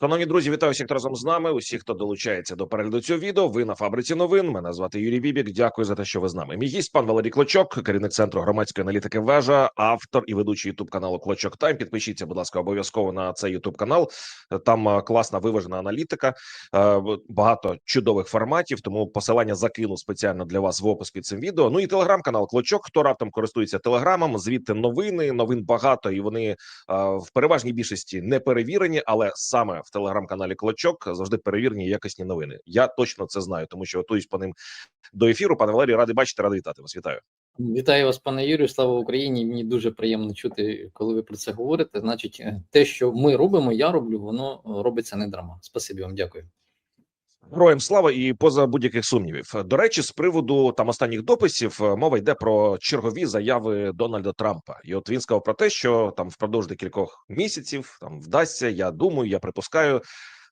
Шановні друзі, вітаю всіх хто разом з нами. Усіх, хто долучається до перегляду цього відео. Ви на фабриці новин. Мене звати Юрій Бібік. Дякую за те, що ви з нами. Мій гість пан Валерій Клочок, керівник центру громадської аналітики. Вежа, автор і ведучий ютуб каналу Клочок Тайм. Підпишіться, будь ласка, обов'язково на цей ютуб канал. Там е, класна виважена аналітика, е, багато чудових форматів. Тому посилання закину спеціально для вас в опис під цим відео. Ну і телеграм-канал Клочок. Хто раптом користується телеграмом? Звідти новини. Новин багато, і вони е, в переважній більшості не перевірені, але саме в телеграм-каналі Клочок завжди перевірні якісні новини. Я точно це знаю, тому що готуюсь по ним до ефіру. Пане Валерію, радий бачити, радий вітати вас. Вітаю. Вітаю вас, пане Юрію. Слава Україні. Мені дуже приємно чути, коли ви про це говорите. Значить, е, те, що ми робимо, я роблю, воно робиться не дарма. Спасибі вам, дякую. Героям слава і поза будь-яких сумнівів. До речі, з приводу там останніх дописів е, мова йде про чергові заяви Дональда Трампа. І от він сказав про те, що там впродовж декількох місяців там вдасться. Я думаю, я припускаю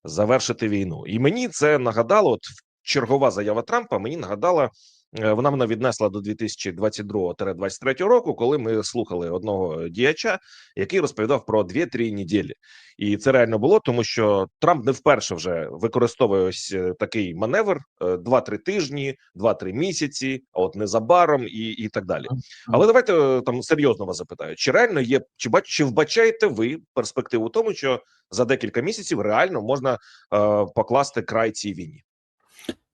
завершити війну. І мені це нагадало. От чергова заява Трампа мені нагадала. Е, Вона мене віднесла до 2022-2023 року, коли ми слухали одного діяча, який розповідав про 2-3 неділі. І це реально було, тому що Трамп не вперше вже використовує ось е, такий маневр: е, 2-3 тижні, 2-3 місяці, а от незабаром і, і так далі. Але давайте е, там серйозно вас запитаю: чи реально є, чи бач, чи вбачаєте ви перспективу тому, що за декілька місяців реально можна е, покласти край цій війні?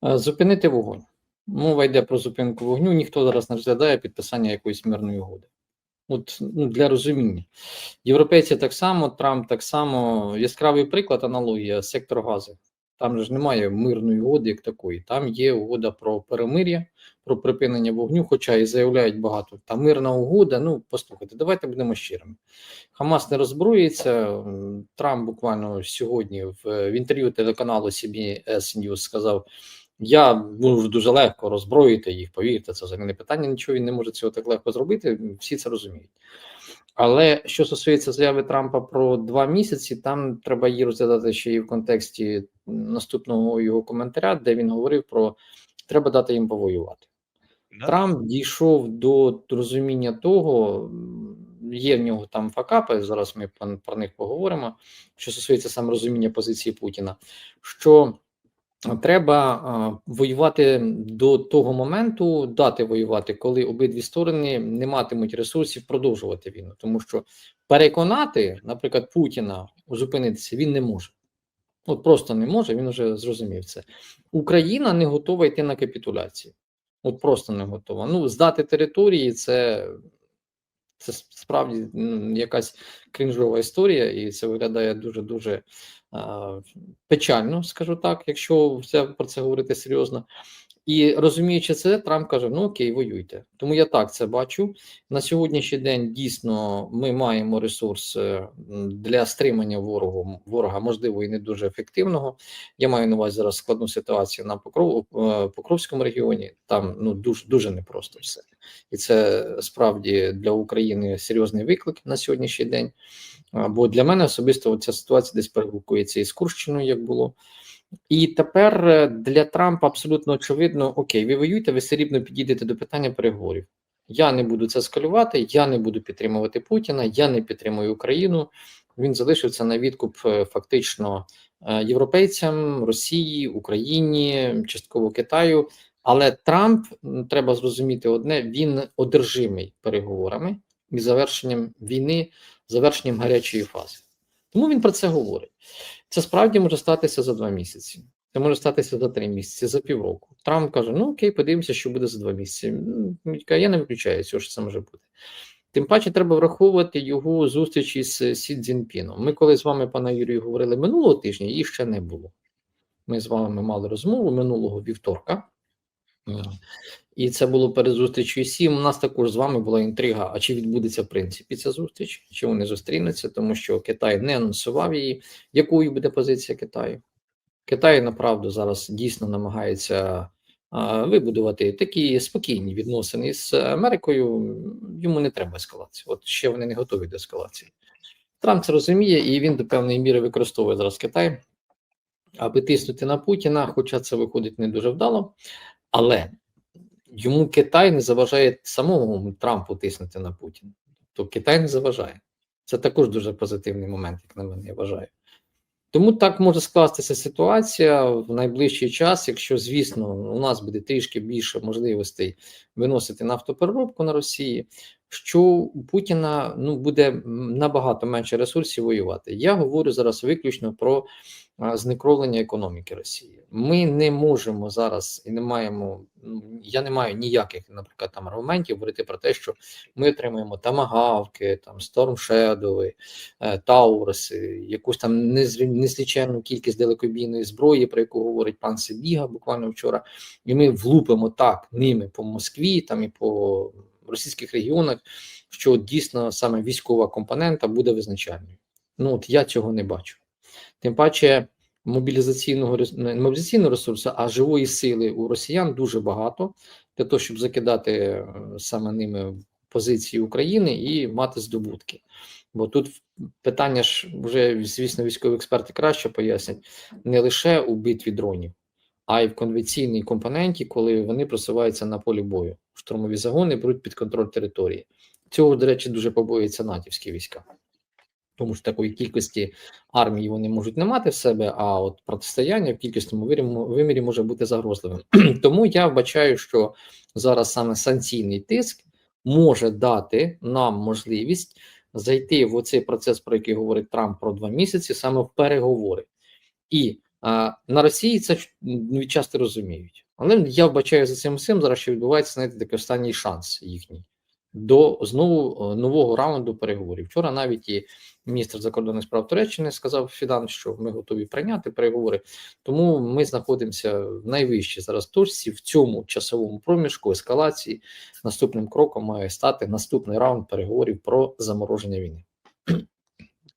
Е, Зупинити вогонь. Мова йде про зупинку вогню. Ніхто зараз не розглядає підписання якоїсь мирної угоди. От ну, для розуміння. Європейці так само, Трамп так само. Яскравий приклад, аналогія сектор газу. Там ж немає мирної угоди як такої. Там є угода про перемир'я, про припинення вогню, хоча і заявляють багато. Та мирна угода. Ну, послухайте, давайте будемо щирими. Хамас не роззброїться. Трамп буквально сьогодні в, в інтерв'ю телеканалу CBS News сказав: я можу дуже легко роззброїти їх, повірте, це взагалі не питання. Нічого він не може цього так легко зробити. Всі це розуміють. Але що стосується заяви Трампа про два місяці, там треба її розглядати ще і в контексті наступного його коментаря, де він говорив про треба дати їм повоювати. Трамп дійшов до розуміння того, є в нього там факапи. Зараз ми про них поговоримо. Що стосується саме розуміння позиції Путіна, що треба воювати до того моменту, дати воювати, коли обидві сторони не матимуть ресурсів продовжувати війну, тому що переконати, наприклад, Путіна зупинитися він не може. От просто не може, він вже зрозумів це. Україна не готова йти на капітуляцію. От просто не готова. Ну, здати території це, це справді якась крінжова історія, і це виглядає дуже-дуже а, печально, скажу так, якщо про це говорити серйозно. І розуміючи це, Трамп каже: ну окей, воюйте. Тому я так це бачу. На сьогоднішній день дійсно ми маємо ресурс е, для стримання ворогу, ворога, можливо, і не дуже ефективного. Я маю на увазі зараз складну ситуацію на Покров, е, Покровському регіоні. Там ну дуже дуже непросто все, і це справді для України серйозний виклик на сьогоднішній день. Бо для мене особисто ця ситуація десь перегукується із Курщиною, як було. І тепер е, для Трампа абсолютно очевидно: окей, ви воюєте, ви все рівно підійдете до питання переговорів. Я не буду це скалювати, я не буду підтримувати Путіна, я не підтримую Україну. Він залишився на відкуп е, фактично е, європейцям, Росії, Україні, частково Китаю. Але Трамп треба зрозуміти одне: він одержимий переговорами і завершенням війни, завершенням гарячої фази. Тому він про це говорить. Це справді може статися за два місяці. Це може статися за три місяці, за півроку. Трамп каже: ну окей, подивимося, що буде за два місяці. Я не виключаю цього, що це може бути. Тим паче треба враховувати його зустрічі з Сі Цзіньпіном. Ми коли з вами, пане Юрію, говорили минулого тижня, її ще не було. Ми з вами мали розмову минулого вівторка. І це було перед зустрічю Сім. У нас також з вами була інтрига. А чи відбудеться в принципі ця зустріч? Чи вони зустрінуться? Тому що Китай не анонсував її. Якою буде позиція Китаю? Китай направду зараз дійсно намагається а, вибудувати такі спокійні відносини з Америкою. Йому не треба ескалації. От ще вони не готові до ескалації. Трамп це розуміє, і він до певної міри використовує зараз Китай, аби тиснути на Путіна, хоча це виходить не дуже вдало. Але йому Китай не заважає самому Трампу тиснути на Путіна. То Китай не заважає. Це також дуже позитивний момент, як на мене, я вважаю. Тому так може скластися ситуація в найближчий час, якщо, звісно, у нас буде трішки більше можливостей виносити нафтопереробку на Росії, що у Путіна ну, буде набагато менше ресурсів воювати. Я говорю зараз виключно про а, знекровлення економіки Росії. Ми не можемо зараз і не маємо. ну, Я не маю ніяких, наприклад, там аргументів говорити про те, що ми отримаємо тамагавки, там Storm Shadow, е, Тауруси, якусь там незліченну кількість далекобійної зброї, про яку говорить пан Сибіга буквально вчора, і ми влупимо так ними по Москві, там і по російських регіонах, що дійсно саме військова компонента буде визначальною. Ну от я цього не бачу. Тим паче мобілізаційного не мобілізаційного ресурсу, а живої сили у росіян дуже багато для того, щоб закидати е, саме ними позиції України і мати здобутки. Бо тут питання ж вже, звісно, військові експерти краще пояснять не лише у битві дронів, а й в конвенційній компоненті, коли вони просуваються на полі бою. Штурмові загони беруть під контроль території. Цього, до речі, дуже побоюються натівські війська. Тому що такої кількості армії вони можуть не мати в себе, а от протистояння в кількісному вимірі може бути загрозливим. Тому я вбачаю, що зараз саме санкційний тиск може дати нам можливість зайти в оцей процес, про який говорить Трамп про два місяці, саме в переговори. І а, на Росії це часто розуміють. Але я вбачаю за цим всім зараз, що відбувається знаєте, такий останній шанс їхній до знову е, нового раунду переговорів. Вчора навіть і міністр закордонних справ Туреччини сказав Фідан, що ми готові прийняти переговори. Тому ми знаходимося в найвищій зараз точці в цьому часовому проміжку ескалації. Наступним кроком має стати наступний раунд переговорів про замороження війни.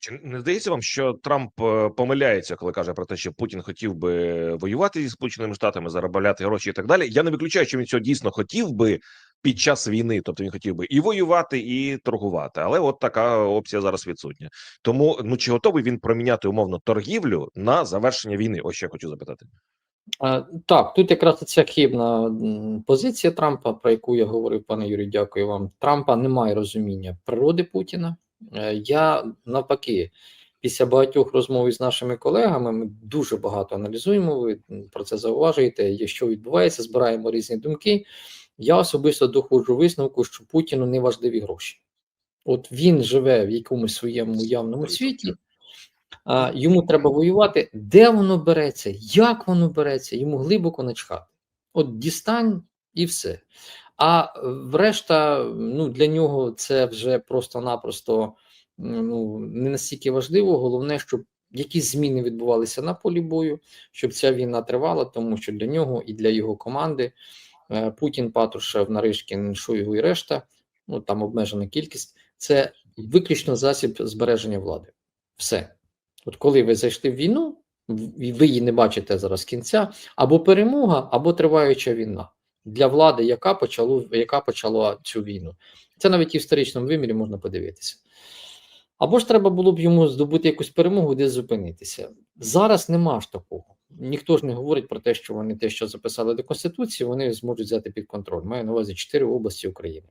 Чи не здається вам, що Трамп е, помиляється, коли каже про те, що Путін хотів би воювати зі Сполученими Штатами, заробляти гроші і так далі? Я не виключаю, що він цього дійсно хотів би під час війни, тобто він хотів би і воювати, і торгувати. Але от така опція зараз відсутня. Тому ну чи готовий він проміняти умовно торгівлю на завершення війни? Ось що я хочу запитати. Е, Так, тут якраз ця хибна позиція Трампа, про яку я говорив, пане Юрій, дякую вам. Трампа немає розуміння природи Путіна. Е, Я навпаки, після багатьох розмов із нашими колегами, ми дуже багато аналізуємо. Ви про це зауважуєте. Що відбувається, збираємо різні думки. Я особисто доходжу висновку, що Путіну не важливі гроші. От він живе в якомусь своєму явному світі. А, йому треба воювати. Де воно береться, як воно береться, йому глибоко начхати. От дістань і все. А е, врешта, ну для нього це вже просто-напросто ну, не настільки важливо. Головне, щоб якісь зміни відбувалися на полі бою, щоб ця війна тривала, тому що для нього і для його команди е, Путін, Патрушев, Наришкін, Шойгу і решта, ну там обмежена кількість, це виключно засіб збереження влади. Все. От коли ви зайшли в війну, ви її не бачите зараз кінця, або перемога, або триваюча війна для влади, яка почала, яка почала цю війну. Це навіть і в історичному вимірі можна подивитися. Або ж треба було б йому здобути якусь перемогу, десь зупинитися. Зараз нема ж такого. Ніхто ж не говорить про те, що вони те, що записали до Конституції, вони зможуть взяти під контроль. Маю на увазі чотири області України.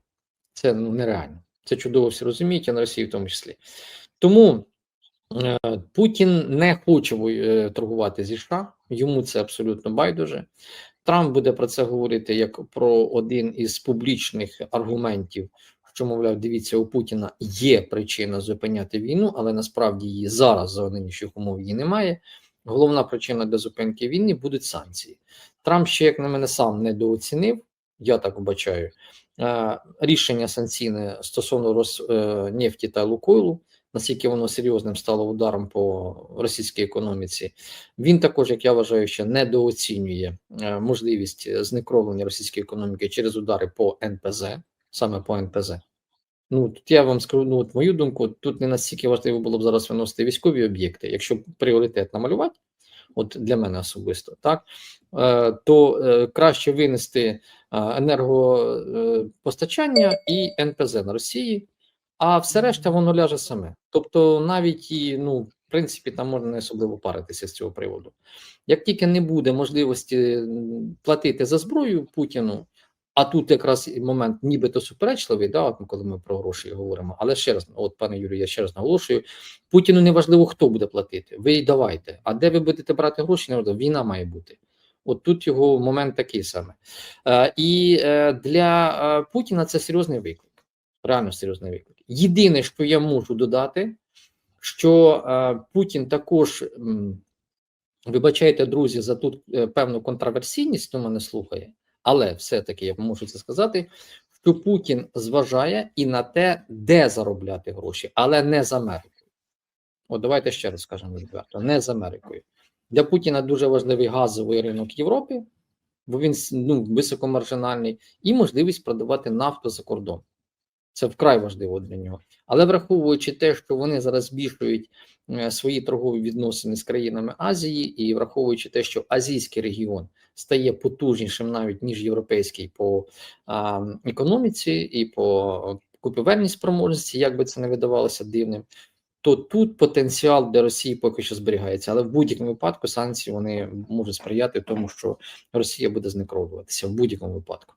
Це ну, нереально. Це чудово всі розуміють, і на Росії в тому числі. Тому Е, Путін не хоче е, торгувати зі США, йому це абсолютно байдуже. Трамп буде про це говорити як про один із публічних аргументів, що, мовляв, дивіться, у Путіна є причина зупиняти війну, але насправді її зараз за нинішніх умов її немає. Головна причина для зупинки війни будуть санкції. Трамп ще, як на мене, сам недооцінив, я так вбачаю, е, рішення санкційне стосовно Роснефті та Лукойлу наскільки воно серйозним стало ударом по російській економіці. Він також, як я вважаю, ще недооцінює е, можливість знекровлення російської економіки через удари по НПЗ, саме по НПЗ. Ну тут я вам скажу, ну от мою думку, тут не настільки важливо було б зараз виносити військові об'єкти, якщо пріоритет намалювати, от для мене особисто, так е, то е, краще винести е, енергопостачання і НПЗ на Росії, а все решта воно ляже саме. Тобто, навіть і ну, в принципі, там можна не особливо паритися з цього приводу. Як тільки не буде можливості платити за зброю Путіну, А тут якраз момент нібито суперечливий, да, от коли ми про гроші говоримо. Але ще раз, от пане Юрію, я ще раз наголошую: Путіну не важливо, хто буде платити. Ви й давайте. А де ви будете брати гроші? Не важливо. Війна має бути. От тут його момент такий саме. Е, і е, для е, Путіна це серйозний виклик. Реально серйозний виклик. Єдине, що я можу додати, що е, Путін також. Вибачайте, друзі, за тут е, певну контроверсійність, хто мене слухає, але все-таки я можу це сказати, що Путін зважає і на те, де заробляти гроші, але не з Америкою. От давайте ще раз скажемо відверто: не з Америкою. Для Путіна дуже важливий газовий ринок Європи, бо він ну, високомаржинальний, і можливість продавати нафту за кордон. Це вкрай важливо для нього. Але враховуючи те, що вони зараз збільшують е, свої торгові відносини з країнами Азії, і враховуючи те, що азійський регіон стає потужнішим навіть ніж європейський по а, економіці і по купівельній спроможності, як би це не видавалося дивним, то тут потенціал для Росії поки що зберігається. Але в будь-якому випадку санкції вони можуть сприяти тому, що Росія буде знекровуватися в будь-якому випадку.